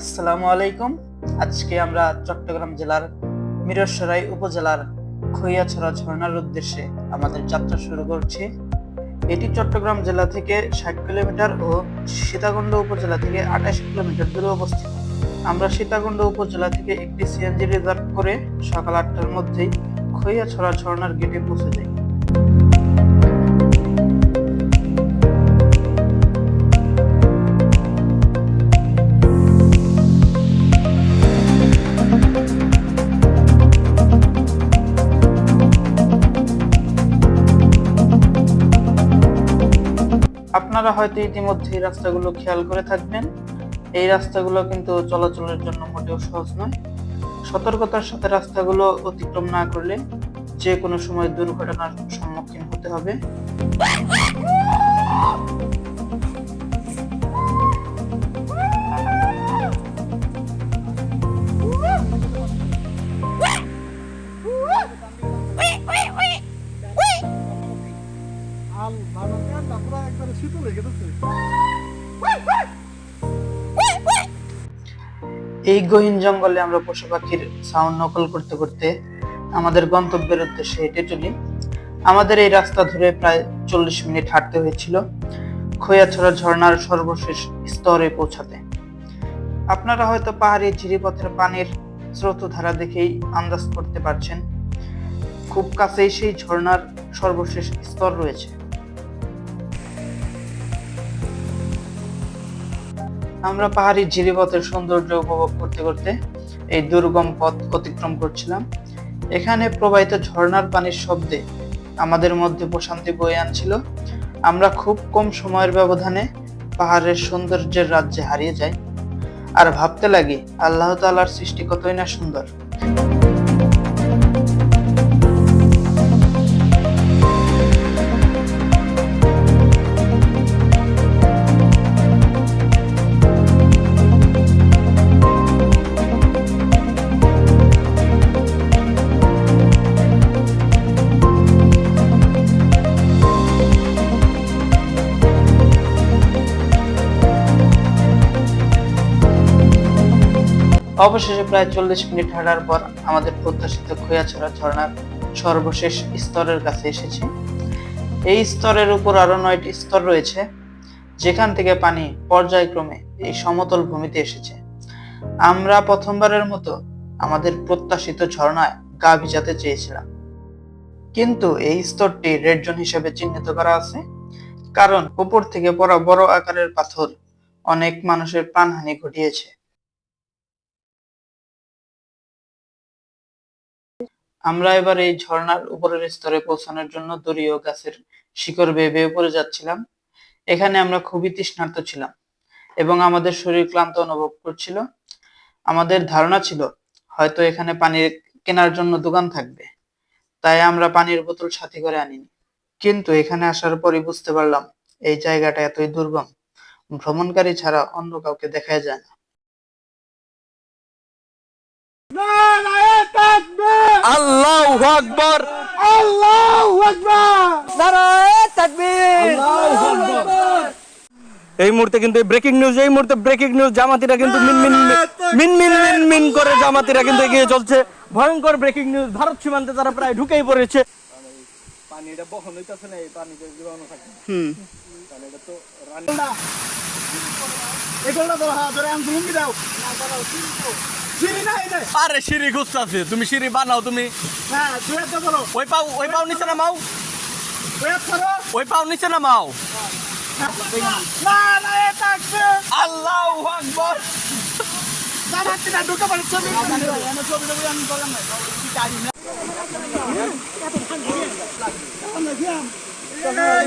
আসসালামু আলাইকুম। আজকে আমরা চট্টগ্রাম জেলার মিরসরাই উপজেলার খৈয়াছড়া ঝর্ণার উদ্দেশ্যে আমাদের যাত্রা শুরু করছি। এটি চট্টগ্রাম জেলা থেকে ষাট কিলোমিটার ও সীতাকুণ্ড উপজেলা থেকে আঠাশ কিলোমিটার দূরে অবস্থিত। আমরা সীতাকুণ্ড উপজেলা থেকে একটি সিএনজি রিজার্ভ করে সকাল আটটার মধ্যেই খইয়াছড়া ঝর্ণার গেটে পৌঁছে যাই। আপনারা হয়তো ইতিমধ্যে এই রাস্তাগুলো খেয়াল করে থাকবেন। এই রাস্তাগুলো কিন্তু চলাচলের জন্য মোটেও সহজ নয়। সতর্কতার সাথে রাস্তাগুলো অতিক্রম না করলে যে কোনো সময় দুর্ঘটনার সম্মুখীন হতে হবে। এই গহীন জঙ্গলে আমরা পশু পাখির সাউন্ড নকল করতে করতে আমাদের গন্তব্যের উদ্দেশ্যে হেঁটে চলি। আমাদের এই রাস্তা ধরে প্রায় চল্লিশ মিনিট হাঁটতে হয়েছিল খৈয়াছড়া ঝর্ণার সর্বশেষ স্তরে পৌঁছাতে। আপনারা হয়তো পাহাড়ি ঝিরিপথের পানির স্রোতধারা দেখেই আন্দাজ করতে পারছেন। খুব কাছেই সেই ঝর্ণার সর্বশেষ স্তর রয়েছে। আমরা পাহাড়ি ঝিরিপথের সৌন্দর্য উপভোগ করতে করতে এই দুর্গম পথ অতিক্রম করছিলাম। এখানে প্রবাহিত ঝর্নার পানির শব্দে আমাদের মধ্যে প্রশান্তি বয়ে আনছিল। আমরা খুব কম সময়ের ব্যবধানে পাহাড়ের সৌন্দর্যের রাজ্যে হারিয়ে যাই। আর ভাবতে লাগি, আল্লাহ তালার সৃষ্টি কতই না সুন্দর। অবশেষে প্রায় চল্লিশ মিনিট হাঁটার পর আমাদের প্রত্যাশিত খোয়াছড়া ঝর্ণার সর্বশেষ স্তরের কাছে এসেছি। এই স্তরের উপর আরও নয়টি স্তর রয়েছে, যেখান থেকে পানি পর্যায়ক্রমে এই সমতল ভূমিতে এসেছে। আমরা প্রথমবারের মতো আমাদের প্রত্যাশিত ঝর্ণায় গা ভিজাতে চেয়েছিলাম। কিন্তু এই স্তরটি রেড জোন হিসেবে চিহ্নিত করা আছে, কারণ উপর থেকে পড়া বড় আকারের পাথর অনেক মানুষের প্রাণহানি ঘটিয়েছে। আমরা এবার এই ঝর্ণার উপরের স্তরে পৌঁছানোর জন্য ও গাছের শিকড় বেয়ে বেয়ে পড়ে যাচ্ছিলাম। এখানে আমরা খুবই তৃষ্ণার্ত ছিলাম এবং আমাদের শরীর ক্লান্ত অনুভব করছিল। আমাদের ধারণা ছিল, হয়তো এখানে পানির কেনার জন্য দোকান থাকবে। তাই আমরা পানির বোতল সাথে করে আনিনি। কিন্তু এখানে আসার পরই বুঝতে পারলাম, এই জায়গাটা এতই দুর্গম। ভ্রমণকারী ছাড়া অন্য কাউকে দেখা যায় না। আল্লাহু আকবার। আল্লাহু আকবার। তাকবীর। এই মুহূর্তে কিন্তু ব্রেকিং নিউজ এই মুহূর্তে ব্রেকিং নিউজ জামাতিরা কিন্তু মিন মিন মিন মিন মিন মিন করে জামাতিরা কিন্তু এগিয়ে চলছে। ভয়ঙ্কর ব্রেকিং নিউজ ভারত সীমান্তে তারা প্রায় ঢুকেই পড়েছে। পানিটা বহন হইতাছে না এই পানিতে জীবাণু থাকে। হুম। তাহলে এটা তো এগুলো ধরো হাত ধরে আমি দাও। নাই রে আরে সিঁড়ি খুঁজতেছে তুমি সিঁড়ি বানাও তুমি। ওই পাও ওই পাও নিচে নামাও। ওই পাও নিচে নামাও। আল্লাহ আকবর। ভাই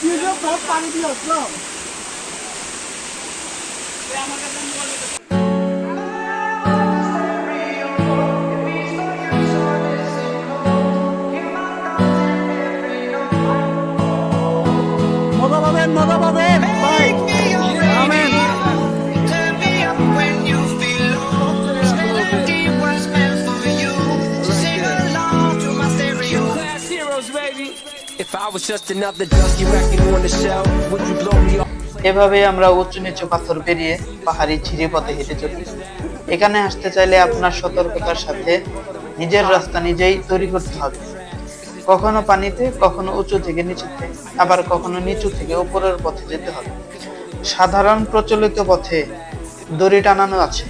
কি যে পথ পাড়ি দিয়ে আসলাম মজা পাবেন মজা পাবেন। এভাবে আমরা উঁচু নিচু পাথর পেরিয়ে পাহাড়ি ছিঁড়ে পথে হেঁটে চলি। এখানে আসতে চাইলে আপনার সতর্কতার সাথে নিজের রাস্তা নিজেই তৈরি করতে হবে। কখনো পানিতে, কখনো উঁচু থেকে নিচুতে, আবার কখনো নিচু থেকে উপরের পথে যেতে হবে। সাধারণ প্রচলিত পথে দড়ি টানানো আছে।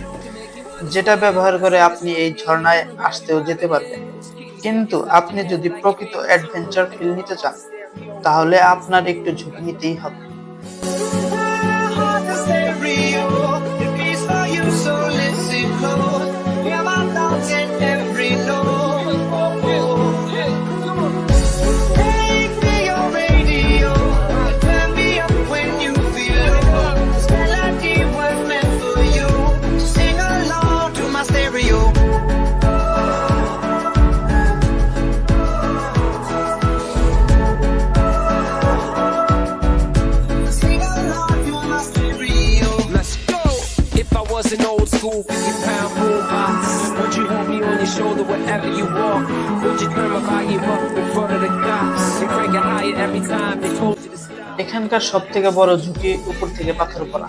যেটা ব্যবহার করে আপনি এই ঝর্ণায় আসতেও যেতে পারবেন। কিন্তু আপনি যদি প্রকৃত অ্যাডভেঞ্চার ফিল নিতে চান তাহলে আপনার একটু ঝুঁকি নিতেই হবে। Shoulder wherever you walk? Would you turn my volume up in front of the cops? And crank it higher every time they told you to stop? এখানকার সব থেকে বড় ঝুঁকি উপর থেকে পাথর পড়া,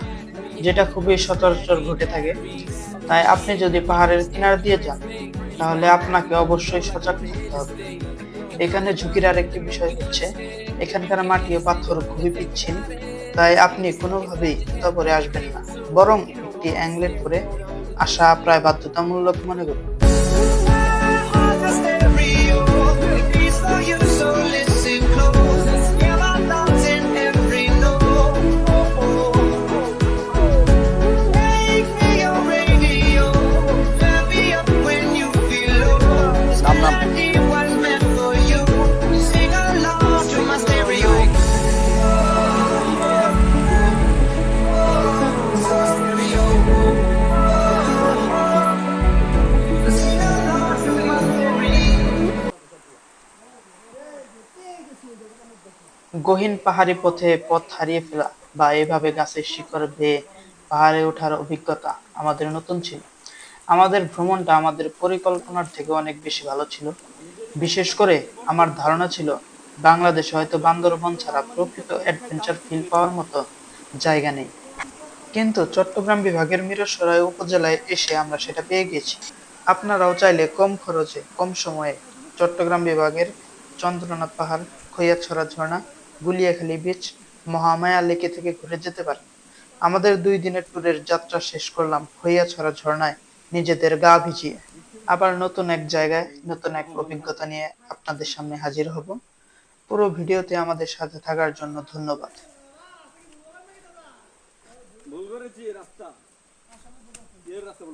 যেটা খুবই সচরাচর ঘটে থাকে। তাই আপনি যদি পাহাড়ের কিনার দিয়ে যান, তাহলে আপনাকে অবশ্যই সজাগ থাকতে হবে। এখানে ঝুঁকির আরেকটি বিষয় হচ্ছে, এখানকার মাটি ও পাথর খুবই পিচ্ছিল, তাই আপনি কোনোভাবেই করে আসবেন না। বরং একটি অ্যাংলেট করে আসা প্রায় বাধ্যতামূলক মনে করুন। গহীন পাহাড়ি পথে পথ হারিয়ে ফেলা বা এভাবে গাছের শিকড় বেয়ে পাহাড়ে ওঠার অভিজ্ঞতা আমাদের নতুন ছিল। আমাদের ভ্রমণটা আমাদের পরিকল্পনার থেকে অনেক বেশি ভালো ছিল। বিশেষ করে আমার ধারণা ছিল, বাংলাদেশে হয়তো বান্দরবন ছাড়া প্রকৃত অ্যাডভেঞ্চার ফিল পাওয়ার মতো জায়গা নেই। কিন্তু চট্টগ্রাম বিভাগের মিরসরাই উপজেলায় এসে আমরা সেটা পেয়ে গেছি। আপনারাও চাইলে কম খরচে, কম সময়ে চট্টগ্রাম বিভাগের চন্দ্রনাথ পাহাড়, খৈয়াছড়া ঝর্ণা গুলিয়াখালী বিচ মহামায়া লেকে থেকে ঘুরে যেতে পারেন আমাদের দুই দিনের ট্যুরের যাত্রা শেষ করলাম খৈয়াছড়া ঝর্ণায় নিজেদের গা ভিজিয়ে। আবার নতুন এক জায়গায়, নতুন এক অভিজ্ঞতা নিয়ে আপনাদের সামনে হাজির হব। পুরো ভিডিওতে আমাদের সাথে থাকার জন্য ধন্যবাদ। রাস্তা। রাস্তা